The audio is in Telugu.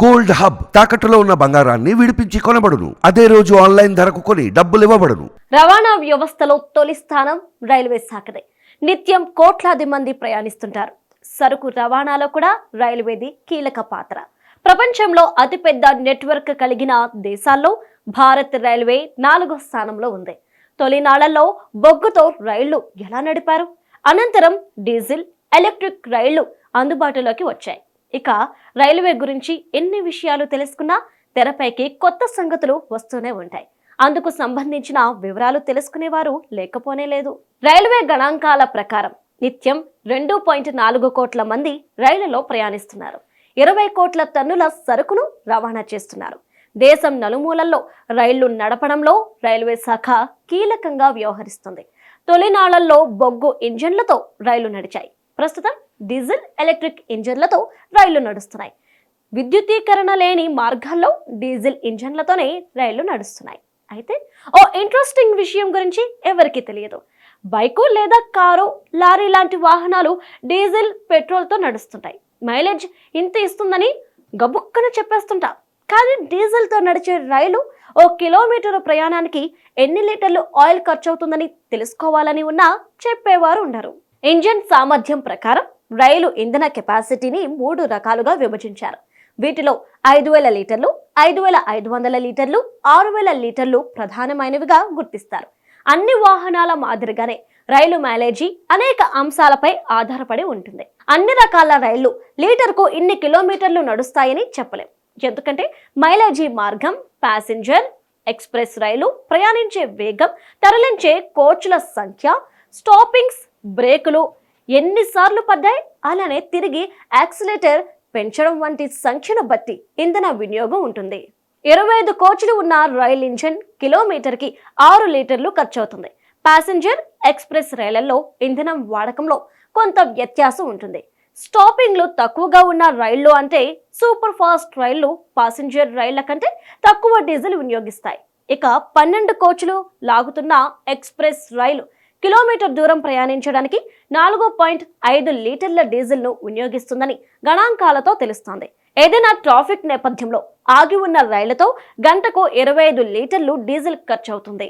గోల్డ్ హబ్ తాకట్టులో ఉన్న బంగారాన్ని విడిపించి కొనబడును. అదే రోజు ఆన్లైన్ ధరకు కొని డబ్బులు ఇవ్వబడును. రవాణా వ్యవస్థలో తొలి స్థానం రైల్వే శాఖదే. నిత్యం కోట్లాది మంది ప్రయాణిస్తుంటారు. సరుకు రవాణాలో కూడా రైల్వేది కీలక పాత్ర. ప్రపంచంలో అతిపెద్ద నెట్వర్క్ కలిగిన దేశాల్లో భారత్ రైల్వే నాలుగో స్థానంలో ఉంది. తొలినాళ్ళలో బొగ్గుతో రైళ్ళు ఎలా నడిపారు? అనంతరం డీజిల్ ఎలక్ట్రిక్ రైళ్ళు అందుబాటులోకి వచ్చాయి. ఇక రైల్వే గురించి ఎన్ని విషయాలు తెలుసుకున్నా తెరపైకి కొత్త సంగతులు వస్తూనే ఉంటాయి. అందుకు సంబంధించిన వివరాలు తెలుసుకునేవారు లేకపోనే లేదు. రైల్వే గణాంకాల ప్రకారం నిత్యం రెండు పాయింట్ నాలుగు కోట్ల మంది రైళ్ళలో ప్రయాణిస్తున్నారు. ఇరవై కోట్ల టన్నుల సరుకును రవాణా చేస్తున్నారు. దేశం నలుమూలల్లో రైళ్ళు నడపడంలో రైల్వే శాఖ కీలకంగా వ్యవహరిస్తుంది. తొలినాళ్ళలో బొగ్గు ఇంజన్లతో రైళ్ళు నడిచాయి. ప్రస్తుతం డీజిల్ ఎలక్ట్రిక్ ఇంజన్లతో రైళ్ళు నడుస్తున్నాయి. విద్యుతీకరణ లేని మార్గాల్లో డీజిల్ ఇంజన్లతోనే రైళ్ళు నడుస్తున్నాయి. అయితే ఓ ఇంట్రెస్టింగ్ విషయం గురించి ఎవరికీ తెలియదు. బైకు లేదా కారు లారీ లాంటి వాహనాలు డీజిల్ పెట్రోల్తో నడుస్తుంటాయి. మైలేజ్ ఇంత ఇస్తుందని గబుక్కన చెప్పేస్తుంటా. కానీ డీజిల్తో నడిచే రైలు ఓ కిలోమీటర్ ప్రయాణానికి ఎన్ని లీటర్లు ఆయిల్ ఖర్చు అవుతుందని తెలుసుకోవాలని ఉన్నా చెప్పేవారు ఉండరు. ఇంజన్ సామర్థ్యం ప్రకారం రైలు ఇంధన కెపాసిటీని మూడు రకాలుగా విభజించారు. వీటిలో ఐదు వేల లీటర్లు ఐదు వేల ఐదు వందల లీటర్లు ఆరు వేల లీటర్లు ప్రధానమైనవిగా గుర్తిస్తారు. అన్ని వాహనాల మాదిరిగానే రైలు మైలేజీ అనేక అంశాలపై ఆధారపడి ఉంటుంది. అన్ని రకాల రైళ్ళు లీటర్కు ఇన్ని కిలోమీటర్లు నడుస్తాయని చెప్పలేం. ఎందుకంటే మైలేజీ మార్గం ప్యాసింజర్ ఎక్స్ప్రెస్ రైలు ప్రయాణించే వేగం తరలించే కోచ్ల సంఖ్య స్టాపింగ్స్ బ్రేకులు ఎన్నిసార్లు పడ్డాయి? అలానే తిరిగి యాక్సిలేటర్ పెంచడం వంటి సంఖ్యను బట్టి ఇంధన వినియోగం ఉంటుంది. ఇరవై ఐదు కోచ్లు ఉన్న రైల్ ఇంజిన్ కిలోమీటర్కి ఆరు లీటర్లు ఖర్చవుతుంది. ప్యాసింజర్ ఎక్స్ప్రెస్ రైళ్ళలో ఇంధనం వాడకంలో కొంత వ్యత్యాసం ఉంటుంది. స్టాపింగ్లు తక్కువగా ఉన్న రైళ్ళు అంటే సూపర్ ఫాస్ట్ రైళ్ళు పాసింజర్ రైళ్ళ కంటే తక్కువ డీజిల్ వినియోగిస్తాయి. ఇక పన్నెండు కోచ్లు లాగుతున్న ఎక్స్ప్రెస్ రైలు కిలోమీటర్ దూరం ప్రయాణించడానికి నాలుగు పాయింట్ ఐదు లీటర్ల డీజిల్ను వినియోగిస్తుందని గణాంకాలతో తెలుస్తోంది. ఏదైనా ట్రాఫిక్ నేపథ్యంలో ఆగి ఉన్న రైళ్ళతో గంటకు ఇరవై ఐదు లీటర్లు డీజిల్ ఖర్చవుతుంది.